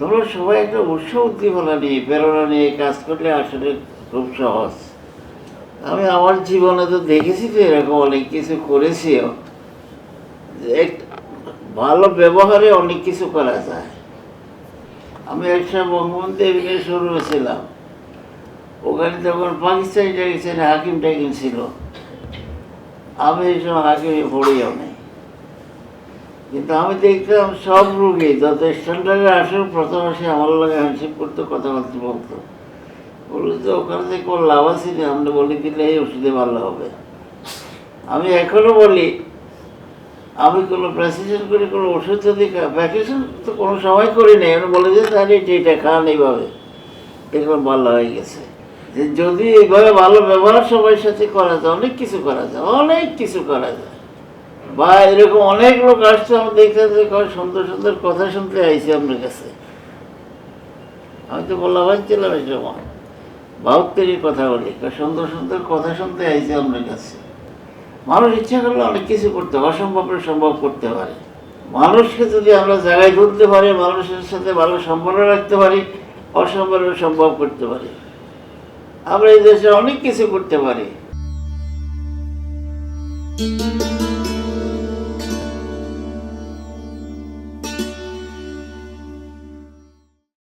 তোমরা সবাই একটা উৎসাহ উদ্দীপনা নিয়ে, প্রেরণা নিয়ে কাজ করলে আসলে খুব সহজ। আমি আমার জীবনে তো দেখেছি তো এরকম অনেক কিছু করেছিও। যে ভালো ব্যবহারে অনেক কিছু করা যায়। আমি একটা বঙ্গবন্ধু এভিনে শুরু হয়েছিলাম ওখানে তখন পাকিস্তানি টাকিস্তানি হাকিম টাকিম ছিল। আমি এই সময় হাকিমে পড়িও নাই। কিন্তু আমি দেখতাম সব রুগী যত স্ট্যান্ডার্ডে আসেন প্রথম আসে আমার লাগে হ্যান্ডশেক করতো, কথাবার্তা বলতো। বলল, যে ওখানে থেকে কোনো লাভ আছে না আমরা বলে দিলে এই ওষুধে ভালো হবে। আমি এখনও বলি, আমি কোনো প্রেসক্রিপশন করে, কোনো ওষুধ যদি প্রেসক্রিপশন তো কোনো সময় করি নাই। আমি বলে যে তাহলে এটা এটা খান এইভাবে। দেখবেন ভালো হয়ে গেছে। যে যদি এইভাবে ভালো ব্যবহার সবার সাথে করা যায়, অনেক কিছু করা যায়, অনেক কিছু করা যায়। বা এরকম অনেক লোক আসছে আমি দেখতে কয় সুন্দর সুন্দর কথা শুনতে আইছি আপনার কাছে। আমি তো বললাম ছিলাম এই সময় বাহত্তরই কথা বলি সুন্দর সুন্দর কথা শুনতে আইছি আপনার কাছে। মানুষ ইচ্ছা করলে অনেক কিছু করতে অসম্ভবের সম্ভব করতে পারে। মানুষকে যদি আমরা জায়গায় তুলতে পারি, মানুষের সাথে ভালো সম্পর্ক রাখতে পারি অসম্ভবের সম্ভব করতে পারি। আমরা এই দেশে অনেক কিছু করতে পারি।